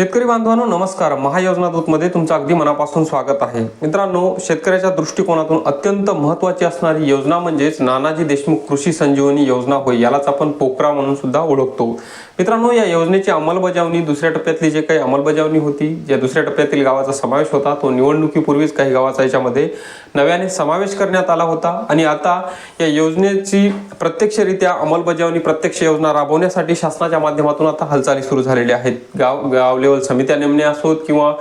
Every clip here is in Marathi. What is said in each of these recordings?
शेतकरी बांधवांनो नमस्कार. महायोजना दूतमध्ये तुमचं अगदी मनापासून स्वागत आहे. मित्रांनो शेतकऱ्याच्या दृष्टिकोनातून अत्यंत महत्त्वाची असणारी योजना म्हणजेच नानाजी देशमुख कृषी संजीवनी योजना होय यालाच आपण पोकरा म्हणून सुद्धा ओळखतो. मित्रांनो या योजनेची अंमलबजावणी दुसऱ्या टप्प्यातली जे काही अंमलबजावणी होती ज्या दुसऱ्या टप्प्यातील गावाचा समावेश होता तो निवडणुकीपूर्वीच काही गावाचा याच्यामध्ये नव्याने समावेश करण्यात आला होता. आणि आता या योजनेची प्रत्यक्षरित्या अंमलबजावणी प्रत्यक्ष योजना राबवण्यासाठी शासनाच्या माध्यमातून आता हालचाली सुरू झालेल्या आहेत. गाव गाव लेवल समित्या नेमणे असोत किंवा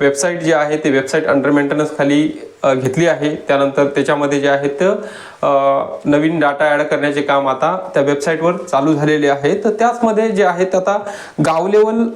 वेबसाईट जे आहे ते वेबसाईट अंडर मेंटेनन्स खाली घेतली आहे. त्यानंतर त्याच्यामध्ये जे आहेत नवीन डाटा ॲड करण्याचे काम आता त्या वेबसाईटवर चालू झालेले आहे. तर त्याचमध्ये जे आहेत आता गाव लेवल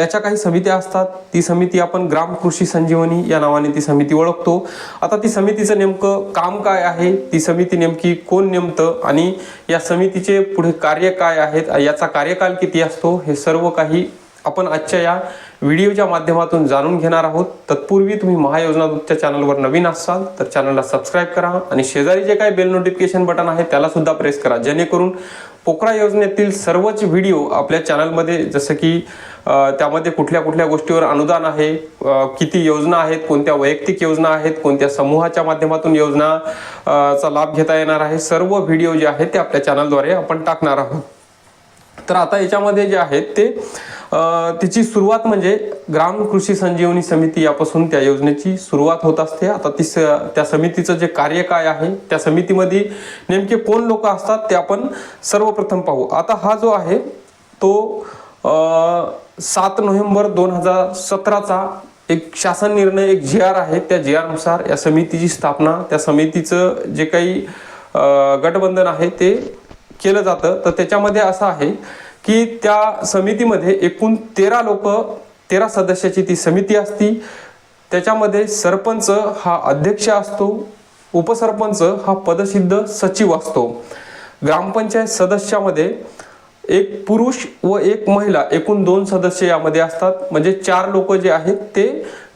याच्या काही समित्या असतात. ती समिती आपण ग्राम कृषी संजीवनी या नावाने ती समिती ओळखतो. आता ती समितीचं नेमकं काम काय आहे? ती समिती नेमकी कोण नेमतं? आणि या समितीचे पुढे कार्य काय आहेत? याचा कार्यकाल किती असतो? हे सर्व काही आपण आजच्या या व्हिडिओच्या माध्यमातून जाणून घेणार आहोत. तत्पूर्वी तुम्ही महायोजना दूतच्या चॅनलवर नवीन असाल तर चॅनलला सबस्क्राईब करा आणि शेजारी जे काही बेल नोटिफिकेशन बटन आहे त्याला सुद्धा प्रेस करा. जेणेकरून पोकरा योजनेतील सर्वच व्हिडिओ आपल्या चॅनलमध्ये जसं की त्यामध्ये कुठल्या कुठल्या गोष्टीवर अनुदान आहे किती योजना आहेत कोणत्या वैयक्तिक योजना आहेत कोणत्या समूहाच्या माध्यमातून योजना चा लाभ घेता येणार आहे सर्व व्हिडिओ जे आहेत ते आपल्या चॅनलद्वारे आपण टाकणार आहोत. तर आता याच्यामध्ये जे आहेत ते तिची सुरुवात म्हणजे ग्राम कृषी संजीवनी समिती यापासून त्या योजनेची सुरुवात होत असते. आता ती स- त्या समितीचं जे कार्य काय आहे त्या समितीमध्ये नेमके कोण लोक असतात ते आपण सर्वप्रथम पाहू. आता हा जो आहे तो सात नोव्हेंबर दोन हजार सतराचा एक शासन निर्णय एक जी आर आहे. त्या जी आरनुसार या समितीची स्थापना त्या समितीचं जे काही गटबंधन गठबंधन आहे ते केलं जातं. तर त्याच्यामध्ये असं आहे की त्या समितीमध्ये एकूण तेरा लोक तेरा सदस्याची ती समिती असती. त्याच्यामध्ये सरपंच हा अध्यक्ष असतो. उपसरपंच हा पदसिद्ध सचिव असतो. ग्रामपंचायत सदस्यामध्ये एक पुरुष व एक महिला एकूण दोन सदस्य यामध्ये असतात. म्हणजे चार लोक जे आहेत ते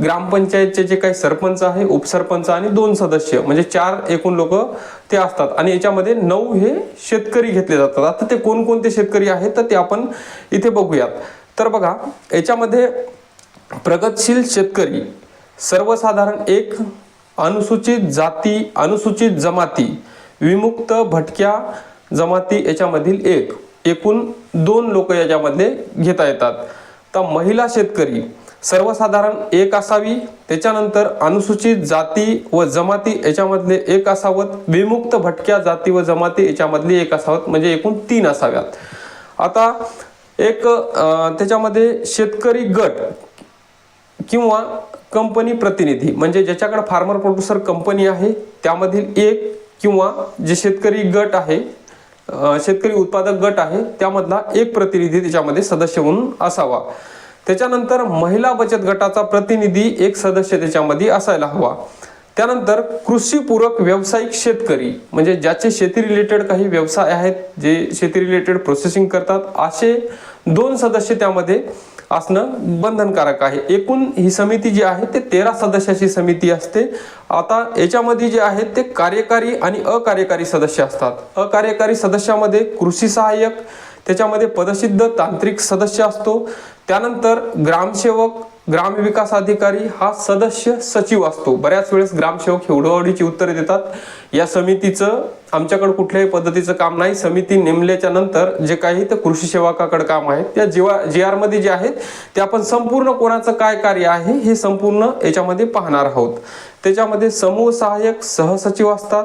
ग्रामपंचायतचे जे काही सरपंच आहे उपसरपंच आणि दोन सदस्य. म्हणजे चार एकूण लोक ते असतात. आणि याच्यामध्ये नऊ हे शेतकरी घेतले जातात. आता ते कोणकोणते शेतकरी आहेत तर ते आपण इथे बघूयात. तर बघा याच्यामध्ये प्रगतशील शेतकरी सर्वसाधारण एक अनुसूचित जाती अनुसूचित जमाती विमुक्त भटक्या जमाती याच्यामधील एक. एकूण दोन लोक याच्यामध्ये घेता येतात. तर महिला शेतकरी सर्वसाधारण एक असावी त्याच्यानंतर अनुसूचित जाती व जमाती याच्यामधले एक असावत विमुक्त भटक्या जाती व जमाती याच्यामधली एक असावत म्हणजे एकूण तीन असाव्यात. आता एक त्याच्यामध्ये शेतकरी गट किंवा कंपनी प्रतिनिधी म्हणजे ज्याच्याकडे फार्मर प्रोड्युसर कंपनी आहे त्यामधील एक किंवा जे शेतकरी गट आहे शेतकरी उत्पादक गट आहे त्यामधला एक प्रतिनिधी त्याच्यामध्ये सदस्य म्हणून असावा. त्याच्यानंतर महिला बचत गटाचा प्रतिनिधी एक सदस्य त्याच्यामध्ये असायला हवा. त्यानंतर कृषीपूरक व्यावसायिक शेतकरी म्हणजे ज्याचे शेती रिलेटेड काही व्यवसाय आहेत जे शेती रिलेटेड प्रोसेसिंग करतात असे दोन सदस्य त्यामध्ये असणं बंधनकारक आहे. एकूण ही समिती जी आहे ते तेरा सदस्याची समिती असते. आता याच्यामध्ये जे आहेत ते कार्यकारी आणि अकार्यकारी सदस्य असतात. अकार्यकारी सदस्यामध्ये कृषी सहाय्यक त्याच्यामध्ये पदसिद्ध तांत्रिक सदस्य असतो. त्यानंतर ग्रामसेवक ग्रामविकास अधिकारी हा सदस्य सचिव असतो. बऱ्याच वेळेस ग्रामसेवक एवढीची उत्तरे देतात. या समितीचं आमच्याकडे कुठल्याही पद्धतीचं काम नाही. समिती नेमल्याच्या नंतर जे काही ते कृषी सेवकाकडे काम आहे त्या जीवा जी आरमध्ये जे आहेत ते आपण संपूर्ण कोणाचं काय कार्य आहे हे संपूर्ण याच्यामध्ये पाहणार आहोत. त्याच्यामध्ये समूह सहाय्यक सहसचिव असतात.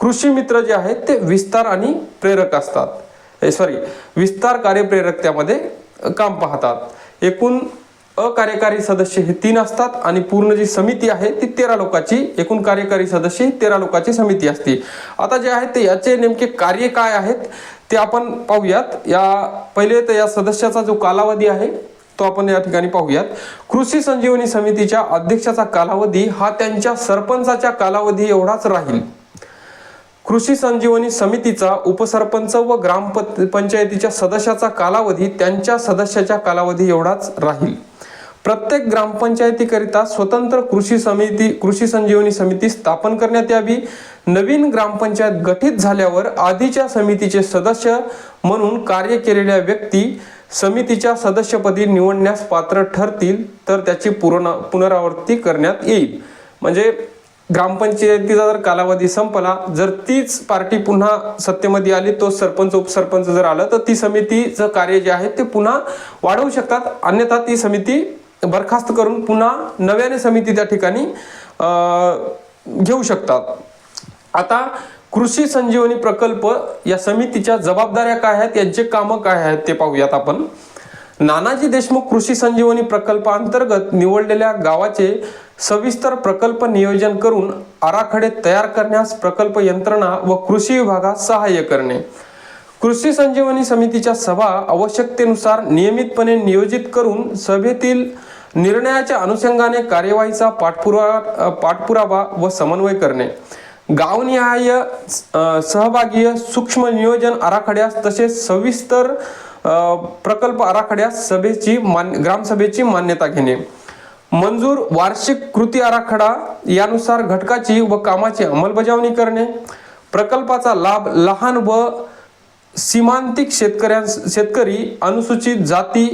कृषी मित्र जे आहेत ते विस्तार आणि प्रेरक असतात. सॉरी विस्तार कार्यप्रेरक त्यामध्ये काम पाहतात. एकूण अकार्यकारी सदस्य हे तीन असतात आणि पूर्ण जी समिती आहे ती तेरा लोकांची एकूण कार्यकारी सदस्य ही तेरा लोकांची समिती असते. आता जे आहे ते याचे नेमके कार्य काय आहेत ते आपण पाहूयात. या पहिले तर या सदस्याचा जो कालावधी आहे तो आपण या ठिकाणी पाहूयात. कृषी संजीवनी समितीच्या अध्यक्षाचा कालावधी हा त्यांच्या सरपंचाच्या कालावधी एवढाच राहील. कृषी संजीवनी समितीचा उपसरपंच व ग्रामपंचायतीच्या सदस्याचा कालावधी त्यांच्या सदस्याच्या कालावधी एवढाच राहील. प्रत्येक ग्रामपंचायतीकरिता स्वतंत्र कृषी समिती कृषी संजीवनी समिती स्थापन करण्यात यावी. नवीन ग्रामपंचायत गठीत झाल्यावर आधीच्या समितीचे सदस्य म्हणून कार्य केलेल्या व्यक्ती समितीच्या सदस्यपदी निवडण्यास पात्र ठरतील तर त्याची पूर्ण पुनरावृत्ती करण्यात येईल. म्हणजे ग्रामपंचायतीचा जर कालावधी संपला जर तीच पार्टी पुन्हा सत्तेमध्ये आली तो सरपंच उपसरपंच जर आलं तर ती समितीचं कार्य जे आहे ते पुन्हा वाढवू शकतात. अन्यथा ती समिती बरखास्त करून पुन्हा नव्याने समिती त्या ठिकाणी घेऊ शकतात. आता कृषी संजीवनी प्रकल्प या समितीच्या जबाबदाऱ्या काय आहेत यांचे कामं काय आहेत ते पाहूयात आपण. नानाजी देशमुख कृषी संजीवनी प्रकल्पांतर्गत निवडलेल्या गावाचे सविस्तर प्रकल्प नियोजन करून आराखडे तयार करण्यास प्रकल्प यंत्रणा व कृषी विभागास सहाय्य करणे. कृषी संजीवनी समितीच्या सभा आवश्यकतेनुसार नियमितपणे नियोजित करून सभेतील निर्णयाच्या अनुषंगाने कार्यवाहीचा पाठपुरा पाठपुरावा व समन्वय करणे. गावनिहाय सहभागीय सूक्ष्म नियोजन आराखड्यास तसेच सविस्तर प्रकल्प आराखड्यास सभेची मान ग्रामसभेची मान्यता घेणे. मंजूर वार्षिक कृती आराखडा यानुसार घटकाची व कामाची अंमलबजावणी करणे प्रकल्पाचा लाभ लहान व सीमांतिक शेतकऱ्यां शेतकरी अनुसूचित जाती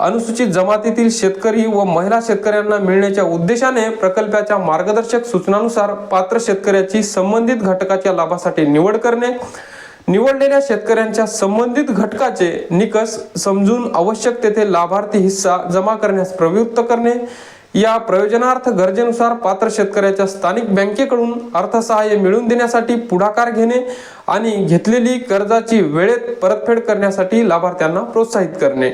अनुसूचित जमातीतील शेतकरी व महिला शेतकऱ्यांना मिळण्याच्या उद्देशाने प्रकल्पाच्या मार्गदर्शक सूचनानुसार पात्र शेतकऱ्याची संबंधित घटकाच्या लाभासाठी निवड करणे निवडलेल्या शेतकऱ्यांच्या संबंधित घटकाचे निकष समजून आवश्यक तेथे लाभार्थी हिस्सा जमा करण्यास प्रवृत्त करणे. या प्रयोजनार्थ गरजेनुसार पात्र शेतकऱ्याच्या स्थानिक बँकेकडून अर्थसहाय्य मिळवून देण्यासाठी पुढाकार घेणे आणि घेतलेली कर्जाची वेळेत परतफेड करण्यासाठी लाभार्थ्यांना प्रोत्साहित करणे.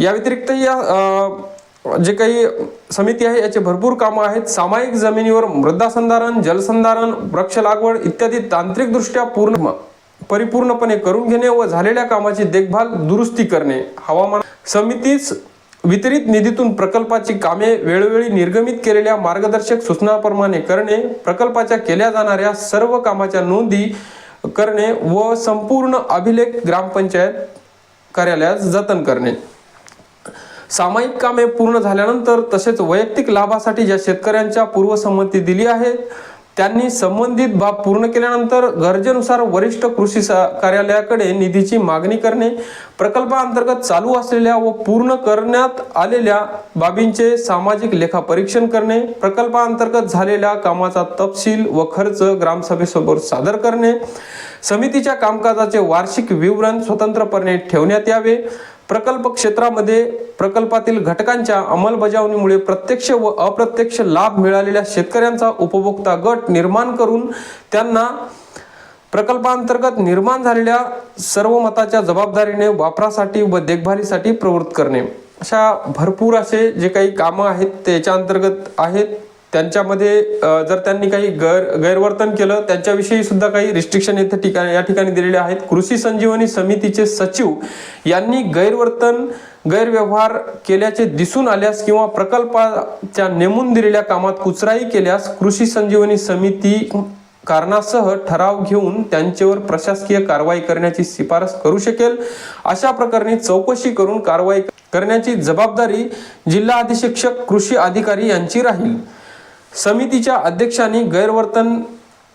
या व्यतिरिक्त या जे काही समिती आहे याचे भरपूर कामं आहेत. सामायिक जमिनीवर मृदा संधारण जलसंधारण वृक्ष लागवड इत्यादी तांत्रिकदृष्ट्या पूर्ण परिपूर्णपणे करून घेणे व झालेल्या कामाची देखभाल दुरुस्ती करणे. हवामान समितीच वितरित निधीतून प्रकल्पाची कामे वेळोवेळी निर्गमित केलेल्या मार्गदर्शक सूचनाप्रमाणे करणे प्रकल्पाच्या केल्या जाणाऱ्या सर्व कामाच्या नोंदी करणे व संपूर्ण अभिलेख ग्रामपंचायत कार्यालयात जतन करणे. सामायिक कामे पूर्ण झाल्यानंतर तसेच वैयक्तिक लाभासाठी ज्या शेतकऱ्यांच्या पूर्वसंमती दिली आहे त्यांनी संबंधित बाब पूर्ण केल्यानंतर गरजेनुसार वरिष्ठ कृषी सा- कार्यालयाकडे निधीची मागणी करणे प्रकल्पाअंतर्गत चालू असलेल्या व पूर्ण करण्यात आलेल्या बाबींचे सामाजिक लेखापरीक्षण करणे प्रकल्पाअंतर्गत झालेल्या कामाचा तपशील व खर्च ग्रामसभेसमोर सादर करणे समितीच्या कामकाजाचे वार्षिक विवरण स्वतंत्रपणे ठेवण्यात यावे प्रकल्प क्षेत्रामध्ये प्रकल्पातील घटकांच्या अंमलबजावणीमुळे प्रत्यक्ष व अप्रत्यक्ष लाभ मिळालेल्या शेतकऱ्यांचा उपभोक्ता गट निर्माण करून त्यांना प्रकल्पांतर्गत निर्माण झालेल्या सर्व मताच्या जबाबदारीने वापरासाठी व देखभालीसाठी प्रवृत्त करणे. अशा भरपूर असे जे काही कामं आहेत त्याच्या अंतर्गत आहेत. त्यांच्यामध्ये जर त्यांनी काही गैर गैरवर्तन केलं त्यांच्याविषयी सुद्धा काही रिस्ट्रिक्शन येथे ठिकाणी या ठिकाणी दिलेले आहेत. कृषी संजीवनी समितीचे सचिव यांनी गैरवर्तन गैरव्यवहार केल्याचे दिसून आल्यास किंवा प्रकल्पाच्या नेमून दिलेल्या कामात कुचराई केल्यास कृषी संजीवनी समिती कारणासह ठराव घेऊन त्यांच्यावर प्रशासकीय कारवाई करण्याची शिफारस करू शकेल. अशा प्रकरणी चौकशी करून कारवाई करण्याची जबाबदारी जिल्हा अधीक्षक कृषी अधिकारी यांची राहील. समितीच्या अध्यक्षांनी गैरवर्तन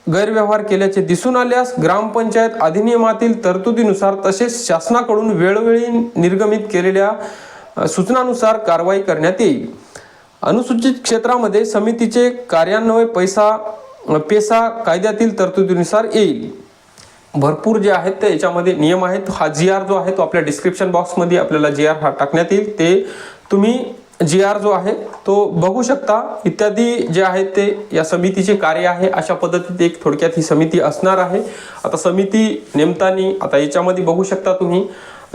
गैरव्यवहार केल्याचे दिसून आल्यास ग्रामपंचायत अधिनियमातील तरतुदीनुसार तसेच शासनाकडून वेळोवेळी निर्गमित केलेल्या सूचनानुसार कारवाई करण्यात येईल. अनुसूचित क्षेत्रामध्ये समितीचे कार्यान्वय पैसा पेसा कायद्यातील तरतुदीनुसार येईल. भरपूर जे आहेत ते याच्यामध्ये नियम आहेत. हा जी आर जो आहे तो आपल्या डिस्क्रिप्शन बॉक्समध्ये आपल्याला जी आर हा टाकण्यात येईल. ते तुम्ही जी आर जो आहे तो बघू शकता. इत्यादी जे आहेत ते या समितीचे कार्य आहे. अशा पद्धतीत एक थोडक्यात ही समिती असणार आहे. आता समिती नेमतानी आता याच्यामध्ये बघू शकता तुम्ही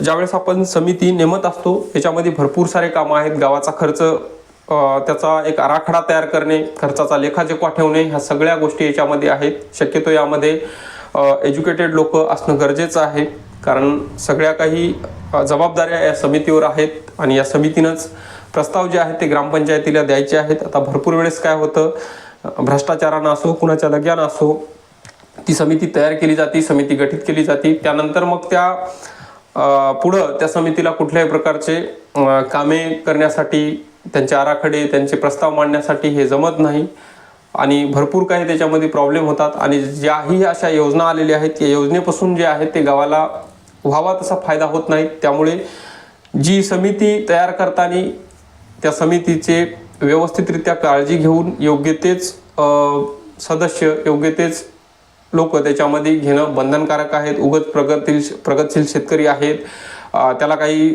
ज्यावेळेस आपण समिती नेमत असतो याच्यामध्ये भरपूर सारे कामं आहेत. गावाचा खर्च त्याचा एक आराखडा तयार करणे खर्चाचा लेखाजोखा ठेवणे ह्या सगळ्या गोष्टी याच्यामध्ये आहेत. शक्यतो यामध्ये एज्युकेटेड लोक असणं गरजेचं आहे. कारण सगळ्या काही जबाबदाऱ्या या समितीवर आहेत आणि या समितीनंच प्रस्ताव जे आहेत ते ग्रामपंचायतीला द्यायचे आहेत. आता भरपूर वेळेस काय होतं भ्रष्टाचारानं असो कुणाच्या लग्यानं असो ती समिती तयार केली जाते समिती गठीत केली जाते. त्यानंतर मग त्या पुढं त्या समितीला कुठल्याही प्रकारचे कामे करण्यासाठी त्यांचे आराखडे त्यांचे प्रस्ताव मांडण्यासाठी हे जमत नाही. आणि भरपूर काही त्याच्यामध्ये प्रॉब्लेम होतात. आणि ज्याही अशा योजना आलेल्या आहेत या योजनेपासून जे आहेत ते गावाला व्हावा तसा फायदा होत नाही. त्यामुळे जी समिती तयार करताना त्या समितीचे व्यवस्थितरित्या काळजी घेऊन योग्य तेच सदस्य योग्य तेच लोक त्याच्यामध्ये घेणं बंधनकारक आहेत उगत प्रगतील प्रगतशील शेतकरी आहेत. त्याला काही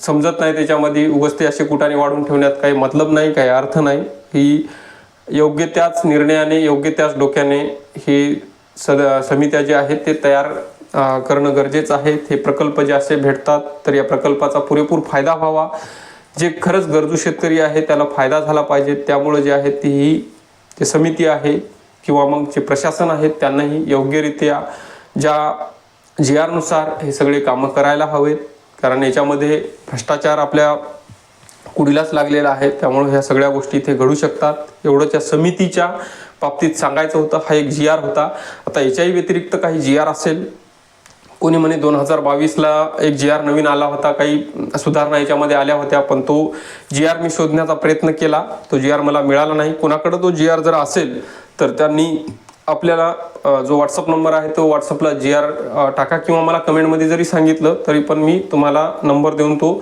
समजत नाही त्याच्यामध्ये उगच ते असे कुठाने वाढून ठेवण्यात काही मतलब नाही काही अर्थ नाही. ही योग्य त्याच निर्णयाने योग्य त्याच डोक्याने हे सद समित्या ज्या आहेत ते तयार करणं गरजेचं आहे. हे प्रकल्प जे असे भेटतात तर या प्रकल्पाचा पुरेपूर फायदा व्हावा. जे खरंच गरजू शेतकरी आहे त्याला फायदा झाला पाहिजे. त्यामुळे जे आहे ती ही जे समिती आहे किंवा मग जे प्रशासन आहे त्यांनाही योग्यरित्या ज्या जी आरनुसार हे सगळे कामं करायला हवेत. कारण याच्यामध्ये भ्रष्टाचार आपल्या कुडीलाच लागलेला आहे. त्यामुळे ह्या सगळ्या गोष्टी इथे घडू शकतात. एवढंच या समितीच्या बाबतीत सांगायचं होतं. हा एक जी आर होता. आता याच्याही व्यतिरिक्त काही जी आर असेल कोणी म्हणे दोन हजार बावीसला एक जी आर नवीन आला होता काही सुधारणा याच्यामध्ये आल्या होत्या पण तो जी आर मी शोधण्याचा प्रयत्न केला. तो जी आर मला मिळाला नाही. कोणाकडं तो जी आर जर असेल तर त्यांनी आपल्याला जो व्हॉट्सअप नंबर आहे तो व्हॉट्सअपला जी आर टाका किंवा मला कमेंटमध्ये जरी सांगितलं तरी पण मी तुम्हाला नंबर देऊन तो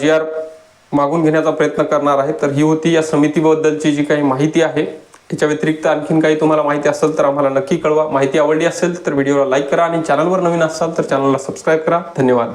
जी आर मागून घेण्याचा प्रयत्न करणार आहे. तर ही होती या समितीबद्दलची जी काही माहिती आहे. याच्या व्यतिरिक्त आणखीन काही तुम्हाला माहिती असेल तर आम्हाला नक्की कळवा. माहिती आवडली असेल तर व्हिडिओला लाईक करा आणि चॅनलवर नवीन असाल तर चॅनलला सबस्क्राईब करा. धन्यवाद.